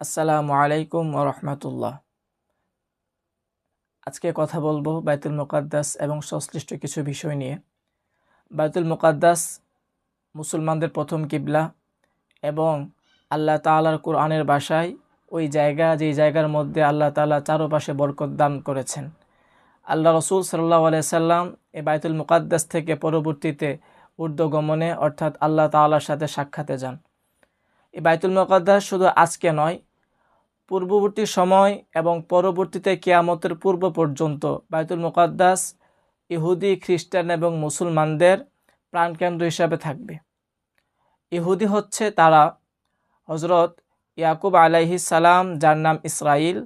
আসসালামু আলাইকুম রহমতুল্লাহ। আজকে কথা বলব বাইতুল মুকাদ্দাস এবং সংশ্লিষ্ট কিছু বিষয় নিয়ে। বাইতুল মুকাদ্দাস মুসলমানদের প্রথম কিবলা এবং আল্লাহ তালার কোরআনের বাসায় ওই জায়গা, যেই জায়গার মধ্যে আল্লাহ তালা চারোপাশে বরকত দান করেছেন। আল্লাহ রসুল সাল্লাহ সাল্লাম এই বাইতুল মুকাদ্দাস থেকে পরবর্তীতে ঊর্ধ্বগমনে অর্থাৎ আল্লাহ তাল্লার সাথে সাক্ষাতে যান। এই বাইতুল মুকাদ্দাস শুধু আজকে নয় পূর্ববর্তী সময় এবং পরবর্তীতে কেয়ামতের পূর্ব পর্যন্ত বায়তুল মুকাদ্দাস ইহুদি, খ্রিস্টান এবং মুসলমানদের প্রাণকেন্দ্র হিসাবে থাকবে। ইহুদি হচ্ছে তারা হজরত ইয়াকুব আলাইহি সালাম, যার নাম ইসরাইল,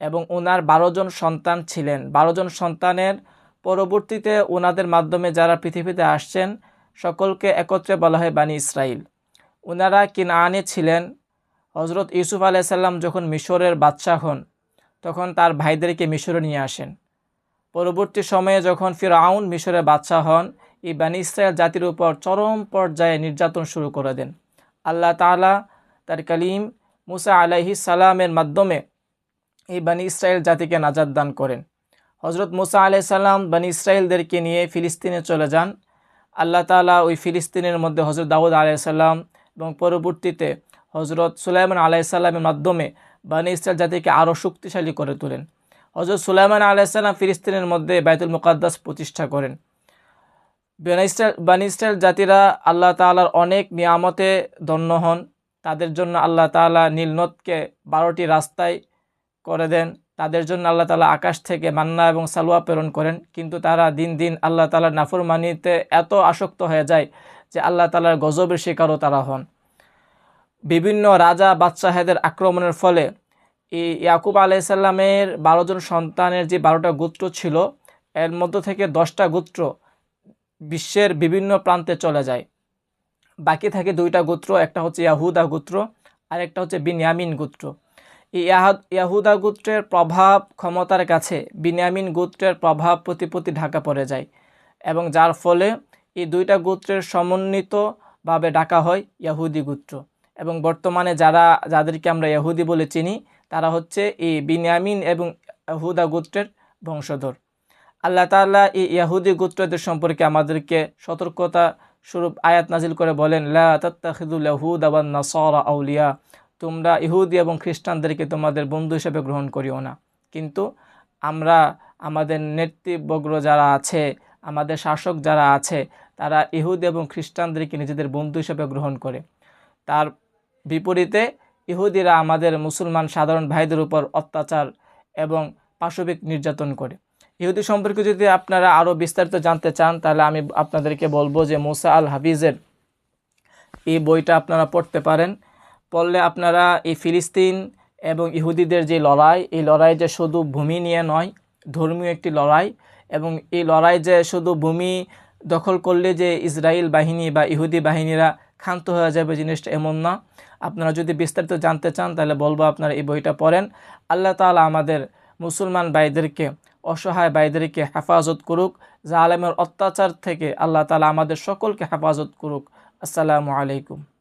এবং ওনার জন সন্তান ছিলেন। জন সন্তানের পরবর্তীতে ওনাদের মাধ্যমে যারা পৃথিবীতে আসছেন, সকলকে একত্রে বলা হয় বানি ইসরাইল। ওনারা কিনানে ছিলেন হজরত ইউসুফ আলাইসাল্লাম যখন মিশরের বাদশাহ হন, তখন তার ভাইদেরকে মিশরে নিয়ে আসেন। পরবর্তী সময়ে যখন ফিরাউন মিশরের বাদশাহ হন, এই বানি ইসরায়েল জাতির উপর চরম পর্যায়ে নির্যাতন শুরু করে দেন। আল্লাহ তালা তার কালিম মুসা আলাইহি সালামের মাধ্যমে এই বানি ইসরায়েল জাতিকে নাজাদ দান করেন। হজরত মুসা আলাইসাল্লাম বানি ইসরায়েলদেরকে নিয়ে ফিলিস্তিনে চলে যান। আল্লাহ তালা ওই ফিলিস্তিনের মধ্যে হজরত দাউদ আলাইসাল্লাম এবং পরবর্তীতে হজরত সুলাইমান আলাইসাল্লামের মাধ্যমে বানি ইসরায়েল জাতিকে আরও শক্তিশালী করে তোলেন। হজরত সুলাইমান আলাইসাল্লাম ফিলিস্তিনের মধ্যে বাইতুল মুকাদ্দাস প্রতিষ্ঠা করেন। বানি ইসরায়েল জাতিরা আল্লাহ তালার অনেক নিয়ামতে ধন্য হন। তাদের জন্য আল্লাহ তালা নীলনদকে বারোটি রাস্তায় করে দেন। তাদের জন্য আল্লাহ তালা আকাশ থেকে মান্না এবং সালুয়া প্রেরণ করেন। কিন্তু তারা দিন দিন আল্লাহ তালার নাফরমানিতে এত আসক্ত হয়ে যায় যে আল্লাহ তালার গজবের শিকারও তারা হন। বিভিন্ন রাজা বাদশাহেদের আক্রমণের ফলে এই ইয়াকুব আলাইসাল্লামের বারো জন সন্তানের যে বারোটা গোত্র ছিল, এর মধ্য থেকে দশটা গোত্র বিশ্বের বিভিন্ন প্রান্তে চলে যায়। বাকি থাকে দুইটা গোত্র, একটা হচ্ছে ইয়াহুদা গোত্র আর একটা হচ্ছে বিনিয়ামিন গোত্র। এই ইয়াহুদা গোত্রের প্রভাব ক্ষমতার কাছে বিনিয়ামিন গোত্রের প্রভাব প্রতিপত্তি ঢাকা পড়ে যায় এবং যার ফলে এই দুইটা গোত্রের সমন্বিতভাবে ডাকা হয় ইয়াহুদি গোত্র। এবং বর্তমানে যারা, যাদেরকে আমরা ইয়াহুদি বলে চিনি, তারা হচ্ছে এই বিনিয়ামিন এবং ইয়াহুদা গোত্রের বংশধর। আল্লাহ তাল্লাহ এই ইয়াহুদি গোত্রদের সম্পর্কে আমাদেরকে সতর্কতা স্বরূপ আয়াত নাজিল করে বলেন আবান নাসরা আউলিয়া। তোমরা ইহুদি এবং খ্রিস্টানদেরকে তোমাদের বন্ধু হিসেবে গ্রহণ করিও না। কিন্তু আমরা, আমাদের নেতৃবগ্র যারা আছে, আমাদের শাসক যারা আছে, তারা ইহুদি এবং খ্রিস্টানদেরকে নিজেদের বন্ধু হিসেবে গ্রহণ করে। তার বিপরীতে ইহুদিরা আমাদের মুসলমান সাধারণ ভাইদের উপর অত্যাচার এবং পাশবিক নির্যাতন করে। ইহুদি সম্পর্কে যদি আপনারা আরও বিস্তারিত জানতে চান, তাহলে আমি আপনাদেরকে বলব যে মোসা আল হাফিজের এই বইটা আপনারা পড়তে পারেন। পড়লে আপনারা এই ফিলিস্তিন এবং ইহুদিদের যে লড়াই, এই লড়াই যে শুধু ভূমি নিয়ে নয়, ধর্মীয় একটি লড়াই এবং এই লড়াই যে শুধু ভূমি দখল করলে যে ইসরায়েল বাহিনী বা ইহুদি বাহিনীরা ক্ষান্ত হয়ে যাবে জিনিসটা এমন না। আপনারা যদি বিস্তারিত জানতে চান, তাহলে বলব আপনারা এই বইটা পড়েন। আল্লাহ তালা আমাদের মুসলমান ভাইদেরকে, অসহায় ভাইদেরকে হেফাজত করুক। জালেমের অত্যাচার থেকে আল্লাহ তালা আমাদের সকলকে হেফাজত করুক। আসসালামু আলাইকুম।